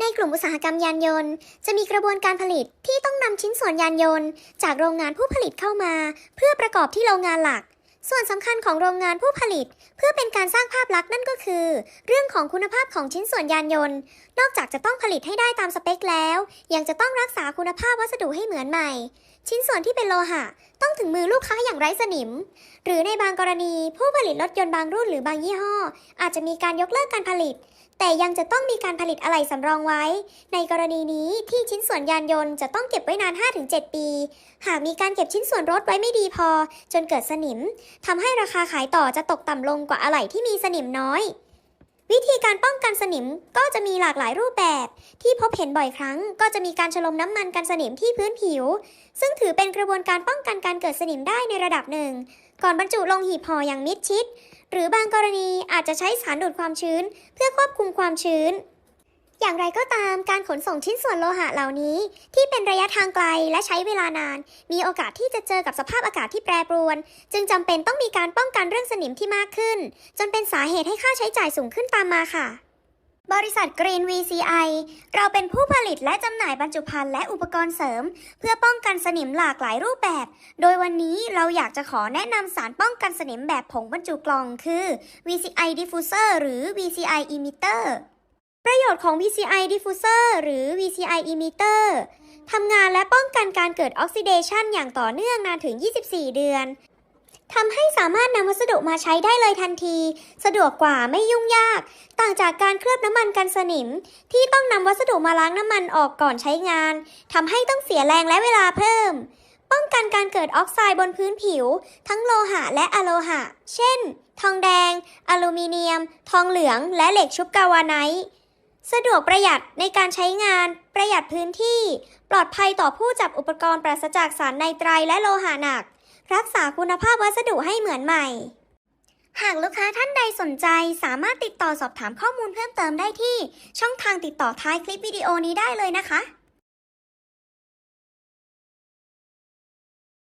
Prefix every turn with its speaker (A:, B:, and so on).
A: ในกลุ่มอุตสาหกรรมยานยนต์ จะมีกระบวนการผลิตที่ต้องนำชิ้นส่วนยานยนต์ จากโรงงานผู้ผลิตเข้ามา เพื่อประกอบที่โรงงานหลัก ส่วนสำคัญของโรงงานผู้ผลิต เพื่อเป็นการสร้างภาพลักษณ์นั่นก็คือ เรื่องของคุณภาพของชิ้นส่วนยานยนต์ นอกจากจะต้องผลิตให้ได้ตามสเปคแล้ว ยังจะต้องรักษาคุณภาพวัสดุให้เหมือนใหม่ ชิ้นส่วนที่เป็นโลหะ ต้องถึงมือลูกค้าอย่างไร้สนิม หรือในบางกรณีผู้ผลิตรถยนต์บางรุ่นหรือบางยี่ห้อ อาจจะมีการยกเลิกการผลิต แต่ยังจะต้องมีการผลิตอะไหล่สำรองไว้ ในกรณีนี้ที่ชิ้นส่วนยานยนต์จะต้องเก็บไว้นาน 5-7 ปี หากมีการเก็บชิ้นส่วนรถไว้ไม่ดีพอ จนเกิดสนิมทำให้ราคาขายต่อจะตกต่ำลงกว่าอะไหล่ที่มีสนิมน้อย วิธีการป้องกันสนิม ก็จะมีหลากหลายรูปแบบ ที่พบเห็นบ่อยครั้ง ก็จะมีการฉลมน้ำมันกันสนิมที่พื้นผิว ซึ่งถือเป็นกระบวนการป้องกันการเกิดสนิมได้ในระดับหนึ่ง ก่อนบรรจุลงหีบห่ออย่างมิดชิด หรือบางกรณีอาจจะใช้สารดูดความชื้น เพื่อควบคุมความชื้นอย่างไรก็ตามการขนส่งชิ้นส่วนโลหะเหล่านี้ ที่เป็นระยะทางไกลและใช้เวลานาน มีโอกาสที่จะเจอกับสภาพอากาศที่แปรปรวน จึงจำเป็นต้องมีการป้องกันเรื่องสนิมที่มากขึ้น จนเป็นสาเหตุให้ค่าใช้จ่ายสูงขึ้นตามมาค่ะ บริษัท Green VCI เราเป็นผู้ผลิตและจำหน่ายบรรจุภัณฑ์และอุปกรณ์เสริม เพื่อป้องกันสนิมหลากหลายรูปแบบ โดยวันนี้เราอยากจะขอแนะนำสารป้องกันสนิมแบบผงบรรจุกล่องคือ VCI Diffuser หรือ VCI Emitter ประโยชน์ของ VCI Diffuser หรือ VCI Emitter ทำงานและป้องกันการเกิดออกซิเดชันอย่างต่อเนื่องนานถึง 24 เดือน ทำให้สามารถนำวัสดุมาใช้ได้เลยทันที สะดวกกว่าไม่ยุ่งยาก ต่างจากการเคลือบน้ำมันกันสนิม ที่ต้องนำวัสดุมาล้างน้ำมันออกก่อนใช้งานทำให้ต้องเสียแรงและเวลาเพิ่ม ป้องกันการเกิดออกไซด์บนพื้นผิว ทั้งโลหะและอะโลหะ เช่น ทองแดง อลูมิเนียม ทองเหลืองและเหล็กชุบกาวาไนท์สะดวกประหยัดในการใช้งาน ประหยัดพื้นที่ ปลอดภัยต่อผู้จับอุปกรณ์ปราศจากสารไนไตรและโลหะหนัก รักษาคุณภาพวัสดุให้เหมือนใหม่ หากลูกค้าท่านใดสนใจสามารถติดต่อสอบถามข้อมูลเพิ่มเติมได้ที่ ช่องทางติดต่อท้ายคลิปวิดีโอนี้ได้เลยนะคะ